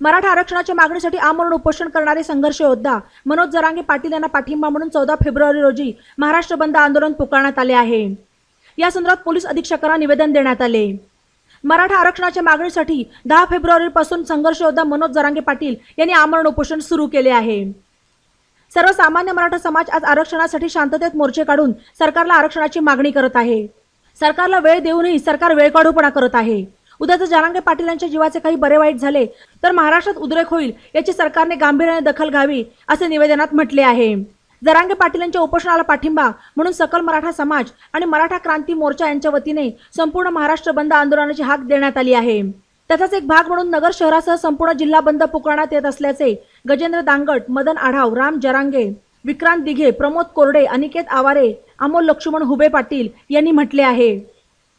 मराठा आरक्षणाच्या मागणीसाठी आमरण उपोषण करणारे संघर्ष योद्धा मनोज जरांगे पाटील यांना पाठिंबा म्हणून चौदा फेब्रुवारी रोजी महाराष्ट्र बंद आंदोलन पुकारण्यात आले आहे. या संदर्भात पोलीस अधीक्षकांना निवेदन देण्यात आले. मराठा आरक्षणाच्या मागणीसाठी दहा फेब्रुवारीपासून संघर्ष योद्धा मनोज जरांगे पाटील यांनी आमरण उपोषण सुरू केले आहे. सर्वसामान्य मराठा समाज आज आरक्षणासाठी शांततेत मोर्चे काढून सरकारला आरक्षणाची मागणी करत आहे. सरकारला वेळ देऊनही सरकार वेळकाढूपणा करत आहे. उद्या जर जरांगे पाटील यांच्या जीवाचे काही बरे वाईट झाले तर महाराष्ट्रात उद्रेक होईल याची सरकारने गांभीर्याने दखल घ्यावी असे निवेदनात म्हटले आहे. जरांगे पाटील यांच्या उपोषणाला पाठिंबा म्हणून सकल मराठा समाज आणि मराठा क्रांती मोर्चा यांच्या वतीने संपूर्ण महाराष्ट्र बंद आंदोलनाची हाक देण्यात आली आहे. त्याचाच एक भाग म्हणून नगर शहरासह संपूर्ण जिल्हा बंद पुकारण्यात येत असल्याचे गजेंद्र दांगट मदन आढाव राम जरांगे विक्रांत दिघे प्रमोद कोरडे अनिकेत आवारे अमोल लक्ष्मण हुबे पाटील यांनी म्हटले आहे.